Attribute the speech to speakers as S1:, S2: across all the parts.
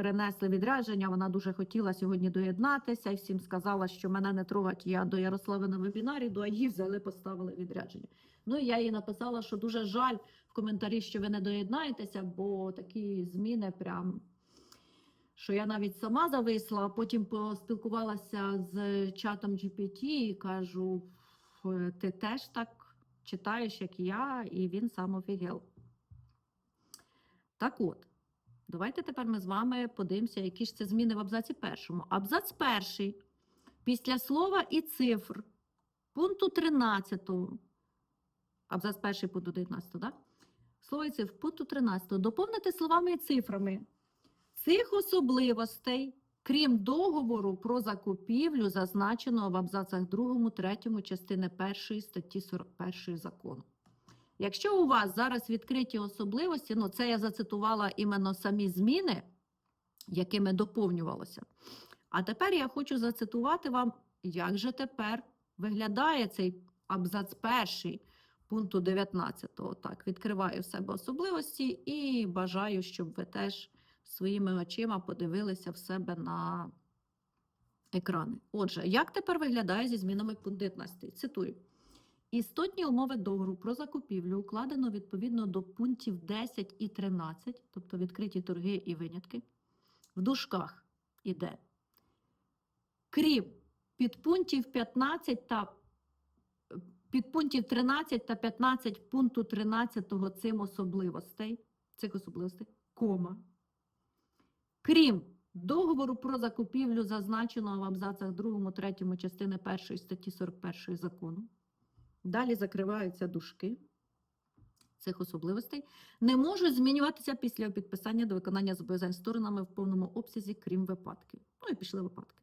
S1: перенесли відрядження. Вона дуже хотіла сьогодні доєднатися і всім сказала, що мене не трогать. Я до Ярослави на вебінарі, до її взяли, поставили відрядження. Ну і я їй написала, що дуже жаль в коментарі, що ви не доєднаєтеся, бо такі зміни прям. Що я навіть сама зависла, а потім поспілкувалася з чатом GPT і кажу: ти теж так читаєш, як я, і він сам офігел. Так от, давайте тепер ми з вами подивимося, які ж це зміни в абзаці першому. Абзац перший. Після слова і цифр пункту 13. Абзац перший пункту 19, так? Да? Слово і цифр пункту 13. Доповнити словами і цифрами цих особливостей, крім договору про закупівлю, зазначеного в абзацах 2, 3 частини 1 статті 41 закону. Якщо у вас зараз відкриті особливості, ну це я зацитувала іменно самі зміни, якими доповнювалося. А тепер я хочу зацитувати вам, як же тепер виглядає цей абзац перший пункту 19. Так, відкриваю в себе особливості і бажаю, щоб ви теж своїми очима подивилися в себе на екрани. Отже, як тепер виглядає зі змінами пункт 19? Цитую. Істотні умови договору про закупівлю укладено відповідно до пунктів 10 і 13, тобто відкриті торги і винятки, в дужках іде. Крім підпунктів 15 та підпунктів 13 та 15 пункту 13 цим особливостей, цих особливостей, кома. Крім договору про закупівлю, зазначеного в абзацах 2, 3 частини 1 статті 41 закону. Далі закриваються дужки цих особливостей, не можуть змінюватися після підписання до виконання зобов'язань сторонами в повному обсязі, крім випадків. Ну і пішли випадки.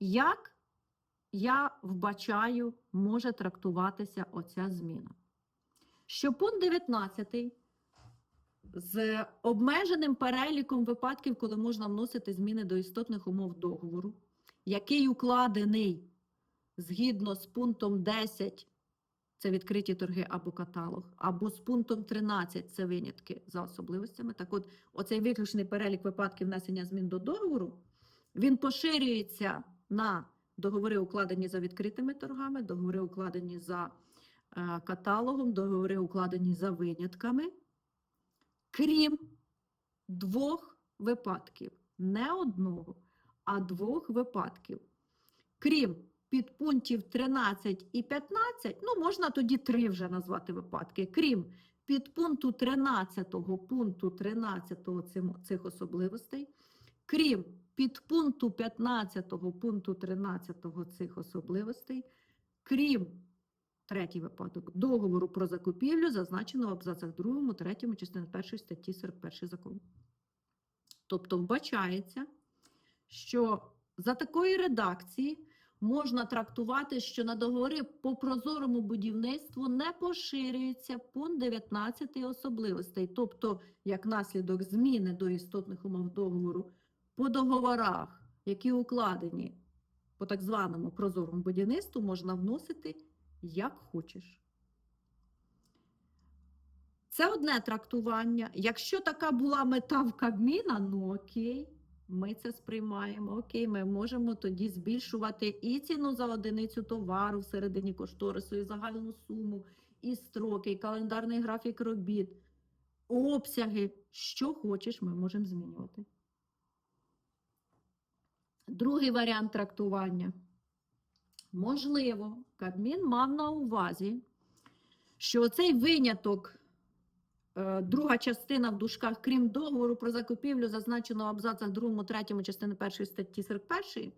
S1: Як я вбачаю, може трактуватися оця зміна? Що пункт 19 з обмеженим переліком випадків, коли можна вносити зміни до істотних умов договору, який укладений згідно з пунктом 10 це відкриті торги або каталог, або з пунктом 13 це винятки за особливостями. Так от, оцей виключний перелік випадків внесення змін до договору, він поширюється на договори, укладені за відкритими торгами, договори, укладені за е, каталогом, договори, укладені за винятками, крім двох випадків, не одного, а двох випадків. Крім підпунктів 13 і 15, ну можна тоді три вже назвати випадки, крім підпункту 13 пункту 13 цим- цих особливостей, крім підпункту 15 пункту 13 цих особливостей, крім третій випадок договору про закупівлю, зазначеного в абзацах 2, 3 частини 1 статті 41 закону. Тобто вбачається, що за такої редакції можна трактувати, що на договори по прозорому будівництву не поширюється пункт 19 особливостей, тобто як наслідок зміни до істотних умов договору по договорах, які укладені по так званому прозорому будівництву, можна вносити як хочеш. Це одне трактування. Якщо така була мета в Кабміна, ну окей, ми це сприймаємо. Окей, ми можемо тоді збільшувати і ціну за одиницю товару всередині кошторису, і загальну суму, і строки, і календарний графік робіт, обсяги. Що хочеш, ми можемо змінювати. Другий варіант трактування. Можливо, Кабмін мав на увазі, що цей виняток, друга частина в дужках, крім договору про закупівлю, зазначеного в абзацах 2, 3 частини 1 статті 41,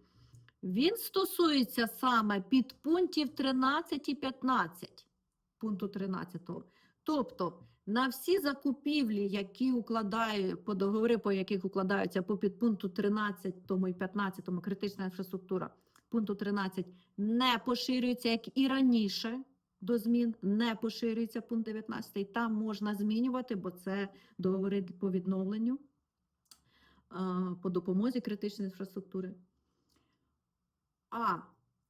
S1: він стосується саме підпунктів 13 і 15 пункту 13. Тобто на всі закупівлі, які укладають по договори, по яких укладаються по підпункту 13 і 15 критична інфраструктура пункту 13 не поширюється, як і раніше до змін, не поширюється пункт 19. Там можна змінювати, бо це договори по відновленню, по допомозі критичної інфраструктури. А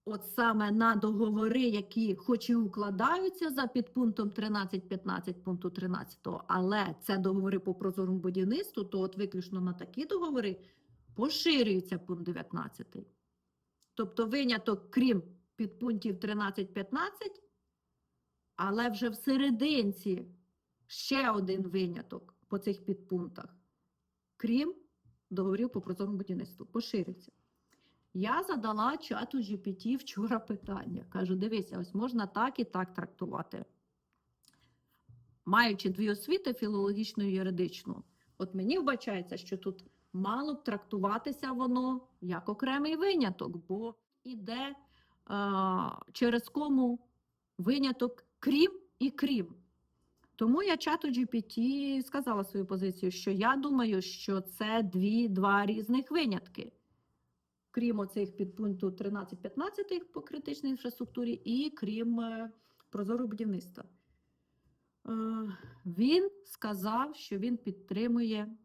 S1: от саме на договори, які хоч і укладаються за підпунктом 13.15 пункту 13, але це договори по прозорому будівництву, то от виключно на такі договори поширюється пункт 19. Тобто виняток, крім підпунктів 13.15, але вже в серединці ще один виняток по цих підпунктах, крім договорів по прозорому будівництву, поширюється. Я задала чату GPT вчора питання. Кажу: дивися, ось можна так і так трактувати. Маючи дві освіти філологічну і юридичну, от мені вбачається, що тут мало б трактуватися воно як окремий виняток, бо іде е, через кому виняток крім і крім. Тому я чату GPT сказала свою позицію, що я думаю, що це дві, два різних винятки крім оцих підпункту 13-15 по критичній інфраструктурі, і крім е, прозорого будівництва. Е, Він сказав, що він підтримує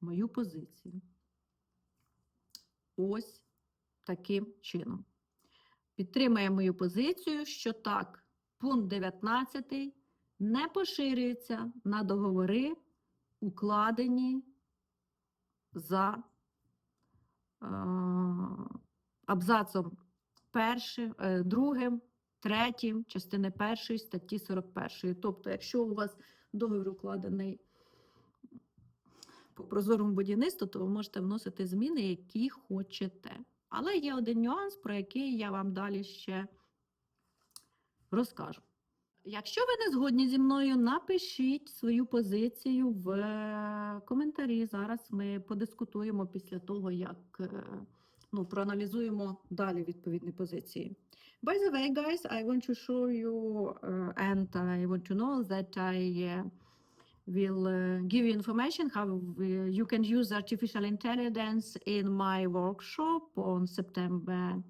S1: мою позицію. Ось таким чином. Підтримує мою позицію, що так, пункт 19 не поширюється на договори, укладені за е, абзацом першим, е, другим, третім частини першої статті 41. Тобто, якщо у вас договір укладений по прозорому будівництву, то ви можете вносити зміни, які хочете. Але є один нюанс, про який я вам далі ще розкажу. Якщо ви не згодні зі мною, напишіть свою позицію в е, коментарі. Зараз ми подискутуємо після того, як е, ну, проаналізуємо далі відповідні позиції. By the way, guys, I want to show you uh, and I want to know that I uh, will uh, give you information how you can use artificial intelligence in my workshop on September uh,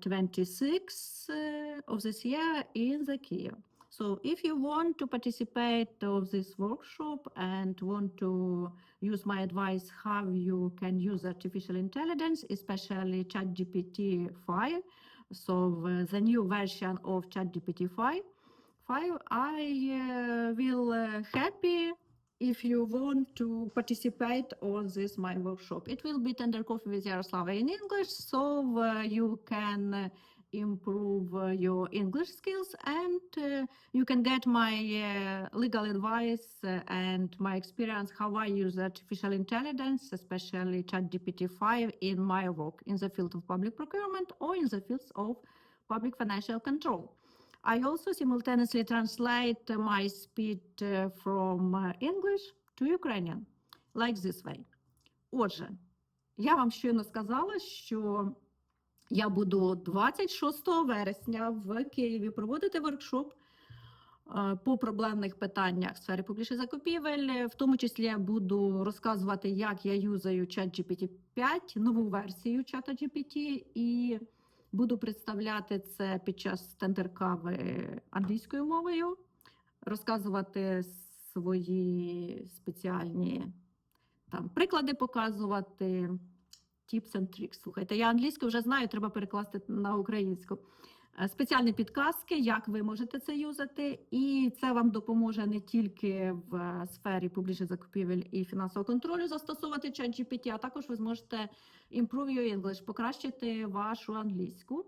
S1: 26 uh, of this year in the Kiev. So if you want to participate of this workshop and want to use my advice how you can use artificial intelligence, especially ChatGPT 5, so uh, the new version of ChatGPT 5, 5 I uh, will uh, happy if you want to participate on this my workshop. It will be Tender Coffee with Yaroslava in English, so uh, you can uh, improve uh, your English skills and uh, you can get my uh, legal advice uh, and my experience how I use artificial intelligence, especially ChatGPT 5 in my work in the field of public procurement or in the fields of public financial control. I also simultaneously translate my speech uh, from uh, English to Ukrainian, like this way. Отже, я вам щойно сказала, що я буду 26 вересня в Києві проводити воркшоп е, по проблемних питаннях в сфері публічних закупівель. В тому числі я буду розказувати, як я юзаю ChatGPT 5, нову версію ChatGPT, і буду представляти це під час тендеркави англійською мовою, розказувати свої спеціальні там приклади показувати. Tips and tricks. Слухайте, я англійську вже знаю, треба перекласти на українську. Е, Спеціальні підказки, як ви можете це юзати, і це вам допоможе не тільки в е, сфері публічних закупівель і фінансового контролю застосовувати ChatGPT, а також ви зможете improve your English, покращити вашу англійську.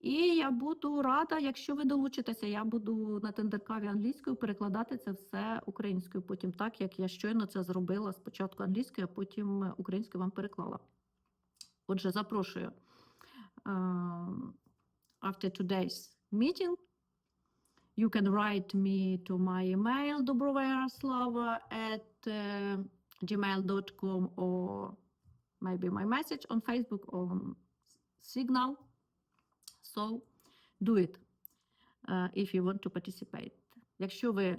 S1: І я буду рада, якщо ви долучитеся, я буду на тендеркаві англійською перекладати це все українською, потім так, як я щойно це зробила спочатку англійською, а потім українською вам переклала. Отже, запрошую. Um, after today's meeting, you can write me to my email dobrovayaroslava at uh, gmail.com or maybe my message on Facebook or Signal. So do it uh, if you want to participate. Якщо ви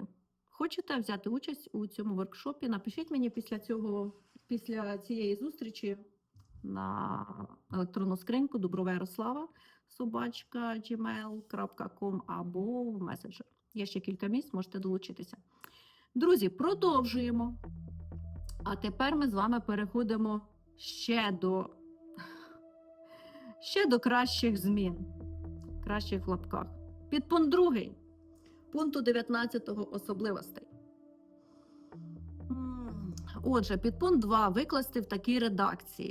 S1: хочете взяти участь у цьому воркшопі, напишіть мені після цього, після цієї зустрічі на електронну скриньку Дуброва Ярослава собачка gmail.com або в меседжер. Є ще кілька місць, можете долучитися. Друзі, продовжуємо. А тепер ми з вами переходимо ще до ще до кращих змін. Кращих в лапках. Підпункт другий. Пункту 19 особливостей. Отже, підпункт 2 викласти в такій редакції.